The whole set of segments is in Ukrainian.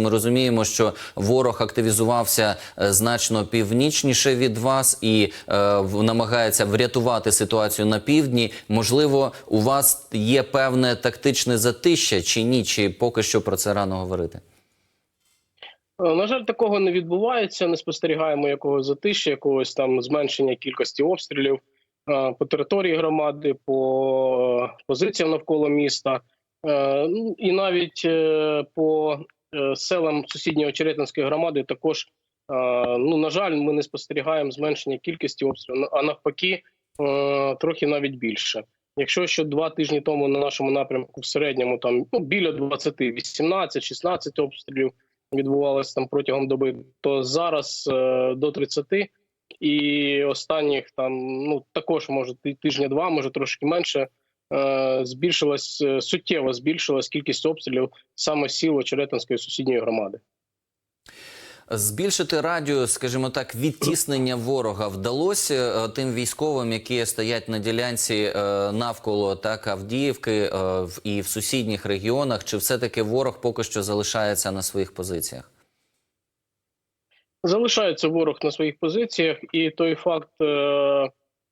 Ми розуміємо, що ворог активізувався е, значно північніше від вас і е, намагається врятувати ситуацію на півдні. Можливо, у вас є певне тактичне затища чи ні? Чи поки що про це рано говорити? Е, На жаль, такого не відбувається. Не спостерігаємо якогось затишя, якогось там зменшення кількості обстрілів е, по території громади, по позиціям навколо міста, ну, і навіть по селам сусідньої Очеретинської громади також. е, Ну, на жаль, ми не спостерігаємо зменшення кількості обстрілів, а навпаки, е, трохи навіть більше. Якщо ще два тижні тому на нашому напрямку в середньому там ну, біля 20, 18-16 обстрілів відбувалося там протягом доби, то зараз е, до 30. І останніх там ну також може тижня-два, може трошки менше. Е, Збільшилась е, суттєво збільшилась кількість обстрілів саме сіл Очеретинської сусідньої громади. Збільшити радіус, скажімо так, відтіснення ворога вдалося е, тим військовим, які стоять на ділянці навколо так Авдіївки і в сусідніх регіонах. Чи все таки ворог поки що залишається на своїх позиціях? Залишається ворог на своїх позиціях, і той факт,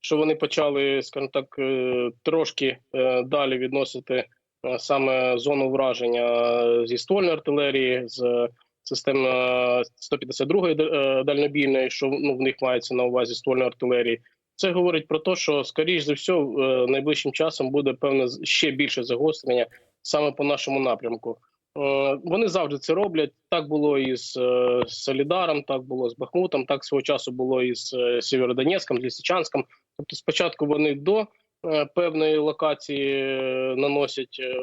що вони почали, скажімо так, е, трошки е, далі відносити е, саме зону враження зі ствольної артилерії, з систем е, 152-ї е, дальнобійної, що ну, в них мається на увазі ствольної артилерії. Це говорить про те, що скоріш за все найближчим часом буде певне ще більше загострення саме по нашому напрямку. Вони завжди це роблять. Так було і з Солідаром, так було з Бахмутом, так свого часу було і з Сєвєродонецьком, з Лисичанськом. Тобто, спочатку вони до е, певної локації е, наносять е,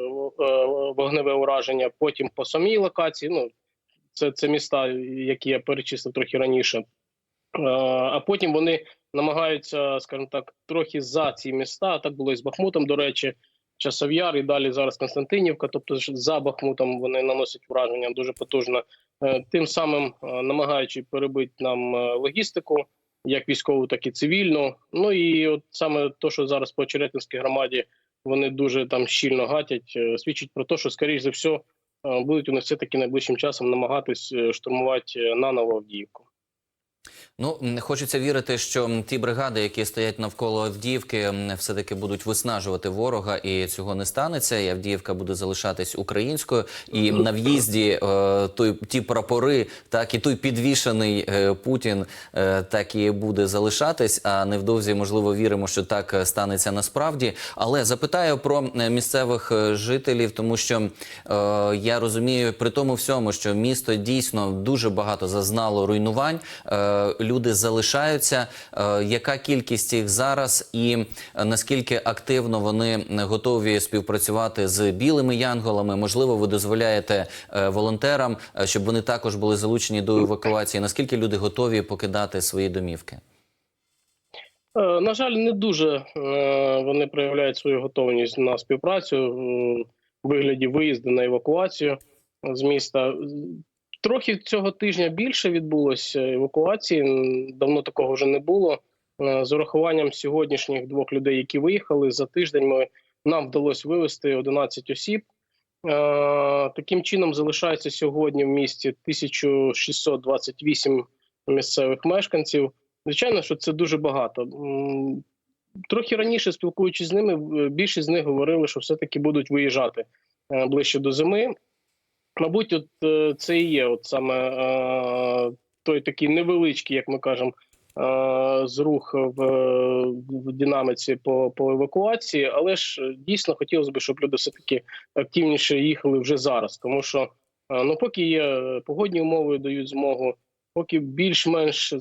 вогневе ураження, потім по самій локації. Ну це, це міста, які я перечислив трохи раніше. А потім вони намагаються, скажімо так, трохи за ці міста. Так було і з Бахмутом, до речі, Часов'яр і далі зараз Константинівка. Тобто за Бахмутом вони наносять враження дуже потужно, тим самим намагаючи перебити нам логістику, як військову, так і цивільну. Ну і от саме те, що зараз по Черетинській громаді вони дуже там щільно гатять, е, свідчить про те, що скоріш за все будуть вони все таки найближчим часом намагатись е, штурмувати е, наново Авдіївку. Ну хочеться вірити, що ті бригади, які стоять навколо Авдіївки, все-таки будуть виснажувати ворога, і цього не станеться. І Авдіївка буде залишатись українською. І на в'їзді е, той ті прапори, так і той підвішений е, Путін, е, так і буде залишатись. А невдовзі, можливо, віримо, що так станеться насправді. Але запитаю про е, місцевих е, жителів, тому що е, я розумію, при тому всьому, що місто дійсно дуже багато зазнало руйнувань. Е, люди залишаються. Е, яка кількість їх зараз, і е, наскільки активно вони е, готові співпрацювати з білими янголами? Можливо, ви дозволяєте е, волонтерам, е, щоб вони також були залучені до евакуації. Наскільки люди готові покидати свої домівки? Е, На жаль, не дуже е, вони проявляють свою готовність на співпрацю е, у вигляді виїзду на евакуацію з міста. Трохи цього тижня більше відбулося евакуації. Давно такого вже не було. Е, З урахуванням сьогоднішніх двох людей, які виїхали за тиждень, ми нам вдалося вивезти 11 осіб. Е, Таким чином залишається сьогодні в місті 1628 місцевих мешканців. Звичайно, що це дуже багато. Трохи раніше, спілкуючись з ними, е, більшість з них говорили, що все-таки будуть виїжджати е, ближче до зими. Мабуть, от е, це і є от саме е, той такий невеличкий, як ми кажемо, е, зрух в, в динаміці по, по евакуації, але ж дійсно хотілося б, щоб люди все-таки активніше їхали вже зараз, тому що ну, поки є погодні умови, дають змогу поки більш-менш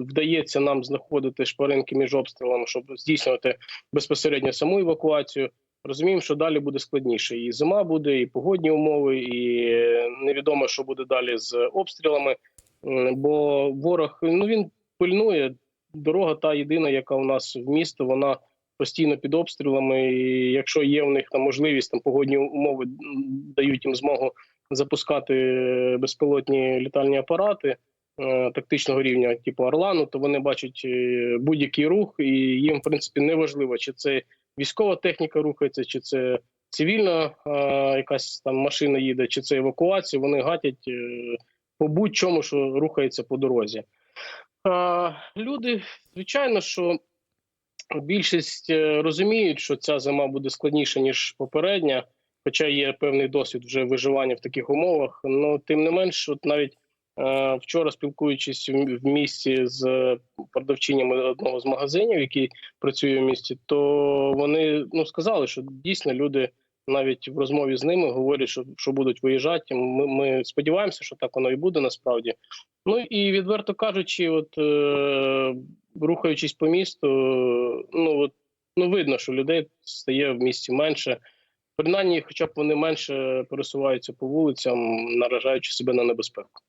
вдається нам знаходити шпаринки між обстрілами, щоб здійснювати безпосередньо саму евакуацію. Розуміємо, що далі буде складніше. І зима буде, і погодні умови, і е, невідомо, що буде далі з обстрілами. Бо ворог ну він пильнує. Дорога та єдина, яка у нас в місто, вона постійно під обстрілами. І якщо є у них там можливість, там погодні умови дають їм змогу запускати е, безпілотні літальні апарати е, тактичного рівня, типу Орлану, то вони бачать будь-який рух, і їм в принципі не важливо, чи це військова техніка рухається, чи це цивільна е, якась там машина їде, чи це евакуація, вони гатять е, по будь-чому, що рухається по дорозі. Е, люди, звичайно, що більшість е, розуміють, що ця зима буде складніша, ніж попередня, хоча є певний досвід вже виживання в таких умовах. Ну, тим не менш, от навіть вчора, спілкуючись в в місті з продавчинями одного з магазинів, який працює в місті, то вони ну сказали, що дійсно люди навіть в розмові з ними говорять, що, що будуть виїжджати. Ми, ми сподіваємося, що так воно і буде насправді. Ну і відверто кажучи, от е, рухаючись по місту, ну от ну видно, що людей стає в місті менше. Принаймні, хоча б вони менше пересуваються по вулицям, наражаючи себе на небезпеку.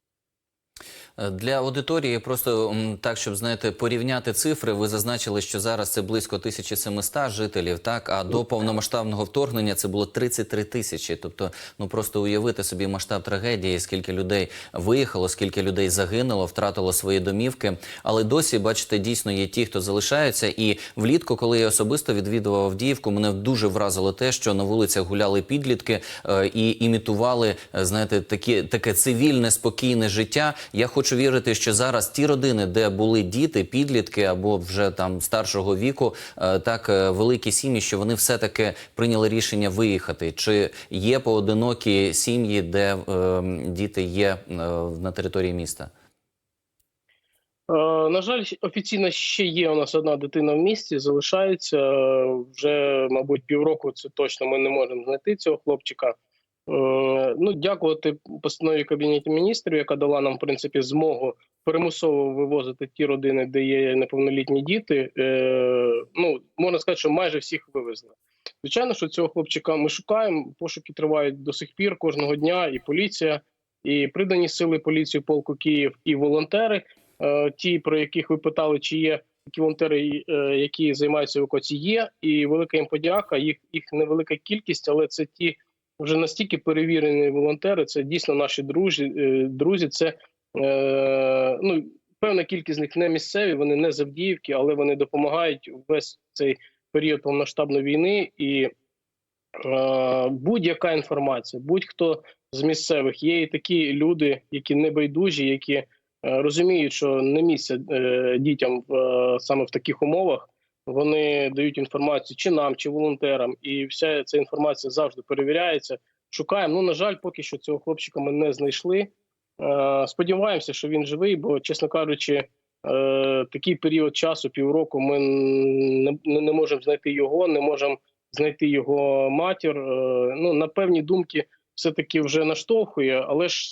Для аудиторії просто так, щоб знаєте, порівняти цифри. Ви зазначили, що зараз це близько 1700 жителів, так а до повномасштабного вторгнення це було 33 тисячі. Тобто, ну просто уявити собі масштаб трагедії, скільки людей виїхало, скільки людей загинуло, втратило свої домівки. Але досі, бачите, дійсно є ті, хто залишаються. І влітку, коли я особисто відвідував Авдіївку, мене дуже вразило те, що на вулицях гуляли підлітки е, і імітували, е, знаєте, такі таке цивільне, спокійне життя. Я хочу вірити, що зараз ті родини, де були діти, підлітки або вже там старшого віку, е, так е, великі сім'ї, що вони все таки прийняли рішення виїхати. Чи є поодинокі сім'ї, де е, діти є е, на території міста? Е, На жаль, офіційно ще є у нас одна дитина в місті, залишається вже, мабуть, півроку. Це точно ми не можемо знайти цього хлопчика. Е, Ну, дякувати постанові Кабінету міністрів, яка дала нам в принципі змогу примусово вивозити ті родини, де є неповнолітні діти. Е, Ну можна сказати, що майже всіх вивезли. Звичайно, що цього хлопчика ми шукаємо. Пошуки тривають до сих пір кожного дня. І поліція, і придані сили поліції полку Київ, і волонтери. Е, ті, про яких ви питали, чи є такі волонтери, які займаються евакуацією, є. І велика їм подяка. Їх їх невелика кількість, але це ті вже настільки перевірені волонтери. Це дійсно наші друзі. е, Друзі, це е, ну певна кількість з них не місцеві, вони не з Авдіївки, але вони допомагають весь цей період повноштабної війни і. е, Будь-яка інформація, будь-хто з місцевих є і такі люди, які не байдужі, які е, розуміють, що не місце е, дітям е, саме в таких умовах. Вони дають інформацію чи нам, чи волонтерам, і вся ця інформація завжди перевіряється. Шукаємо. Ну на жаль, поки що цього хлопчика ми не знайшли. Е, Сподіваємося, що він живий, бо, чесно кажучи, е, такий період часу, півроку, ми не, можемо знайти його, не можемо знайти його матір. Е, Ну на певні думки все-таки вже наштовхує, але ж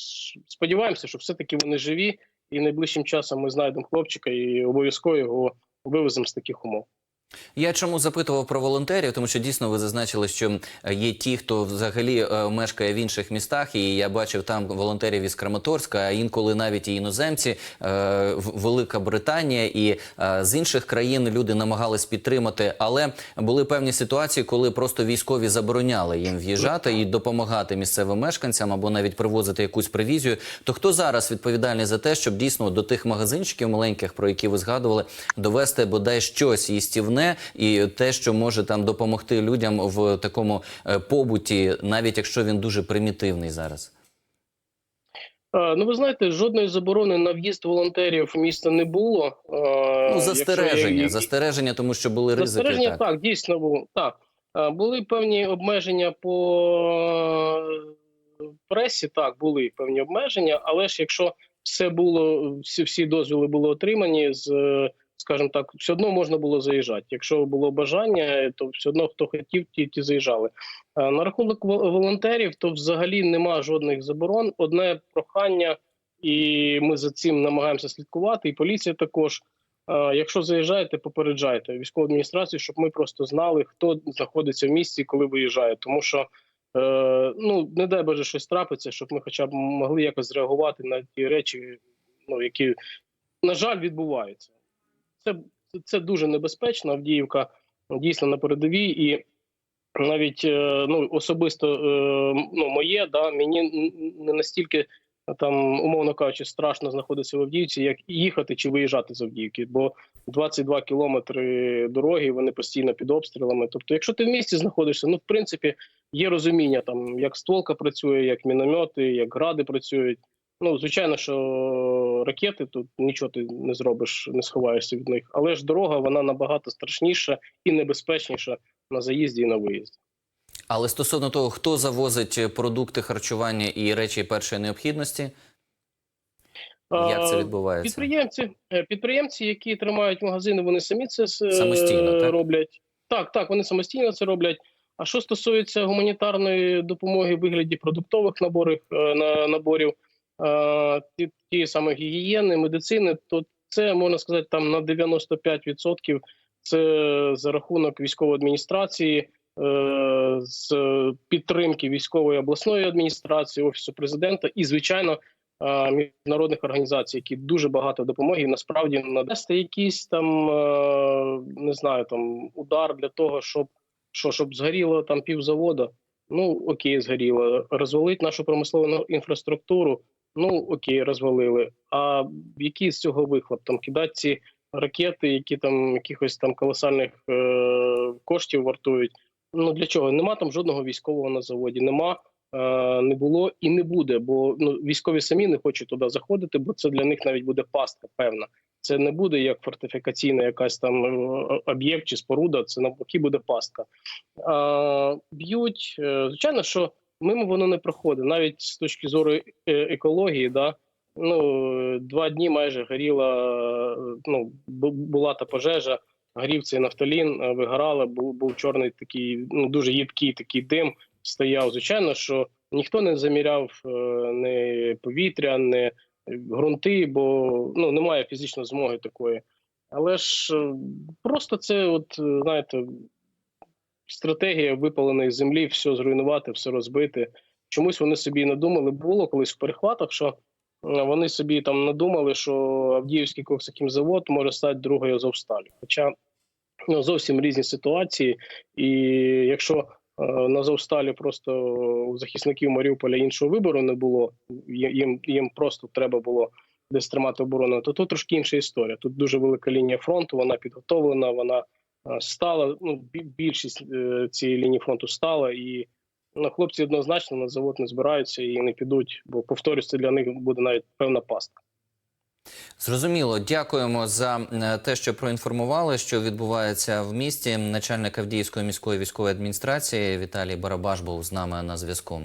сподіваємося, що все-таки вони живі, і найближчим часом ми знайдемо хлопчика і обов'язково його вивеземо з таких умов. Я чому запитував про волонтерів, тому що дійсно ви зазначили, що є ті, хто взагалі е, мешкає в інших містах, і я бачив там волонтерів із Краматорська, а інколи навіть і іноземці, е, Велика Британія і е, з інших країн люди намагались підтримати, але були певні ситуації, коли просто військові забороняли їм в'їжджати і допомагати місцевим мешканцям або навіть привозити якусь привізію. То хто зараз відповідальний за те, щоб дійсно до тих магазинчиків маленьких, про які ви згадували, довести бодай щось їстівне і те, що може там допомогти людям в такому е, побуті, навіть якщо він дуже примітивний зараз? Е, Ну, ви знаєте, жодної заборони на в'їзд волонтерів в місто не було. Е, Ну, застереження, є- застереження, тому що були ризики. Застереження Так. так. дійсно було. Так. Були певні обмеження по пресі, так, були певні обмеження, але ж якщо все було, всі, всі дозволи були отримані з. Скажімо так, все одно можна було заїжджати. Якщо було бажання, то все одно хто хотів, ті, ті заїжджали. Е, На рахунок волонтерів, то взагалі нема жодних заборон. Одне прохання, і ми за цим намагаємося слідкувати. І поліція також. Е, Якщо заїжджаєте, попереджайте військову адміністрацію, щоб ми просто знали, хто знаходиться в місті, коли виїжджає. Тому що е, ну не дай Боже щось трапиться, щоб ми хоча б могли якось зреагувати на ті речі, ну які на жаль відбуваються. Це, це дуже небезпечно. Авдіївка дійсно на передовій, і навіть е, ну особисто е, ну моє да мені не настільки там, умовно кажучи, страшно знаходитися в Авдіївці, як їхати чи виїжджати з Авдіївки, бо 22 кілометри дороги, вони постійно під обстрілами. Тобто, якщо ти в місті знаходишся, ну в принципі є розуміння там, як стволка працює, як міномети, як гради працюють. Ну, звичайно, що ракети тут нічого ти не зробиш, не сховаєшся від них. Але ж дорога вона набагато страшніша і небезпечніша на заїзді і на виїзді. Але стосовно того, хто завозить продукти харчування і речі першої необхідності, як це відбувається? Підприємці, е, підприємці, які тримають магазини, вони самі це е, Самостійно, так? роблять. Так, так, вони самостійно це роблять. А що стосується гуманітарної допомоги в вигляді продуктових наборів, е, на, наборів, е, ті, ті саме гігієни, медицини, то це можна сказати там на 95% це за рахунок військової адміністрації, е, з підтримки військової обласної адміністрації, офісу президента і, звичайно, е, міжнародних організацій, які дуже багато допомоги насправді надасти якийсь там не знаю, там удар для того, щоб що щоб згоріло там півзавода. Ну окей, згоріло. Розвалить нашу промислову інфраструктуру. Ну окей, розвалили. А який з цього вихлоп? Там кидати ці ракети, які там якихось там колосальних е- коштів вартують. Ну для чого? Нема там жодного військового на заводі, нема, е- не було і не буде. Бо ну військові самі не хочуть туди заходити, бо це для них навіть буде пастка певна. Це не буде як фортифікаційна якась там е, об'єкт чи споруда. Це навпаки буде пастка. А, б'ють, е, звичайно, що мимо воно не проходить, навіть з точки зору е, екології, да. Ну, два дні майже горіла, ну, була та пожежа, горів цей нафталін, е, вигорала, був, був чорний такий, ну, дуже їдкий такий дим стояв. Звичайно, що ніхто не заміряв е, не повітря, не ґрунти, бо ну, немає фізичної змоги такої. Але ж просто це, от, знаєте, стратегія випаленої землі, все зруйнувати, все розбити. Чомусь вони собі надумали. Було колись в перехватах, що е, вони собі там надумали, що Авдіївський коксакімзавод може стати другою Азовсталі. Хоча ну, зовсім різні ситуації. І якщо е, на Азовсталі просто у захисників Маріуполя іншого вибору не було, їм, їм просто треба було десь тримати оборону, то тут трошки інша історія. Тут дуже велика лінія фронту, вона підготовлена, вона стала. Ну, більшість е, цієї лінії фронту стала, і ну, хлопці однозначно на завод не збираються і не підуть, бо повторюсь, це для них буде навіть певна пастка. Зрозуміло, дякуємо за е, те, що проінформували, що відбувається в місті. Начальник Авдіївської міської військової адміністрації Віталій Барабаш був з нами на зв'язку.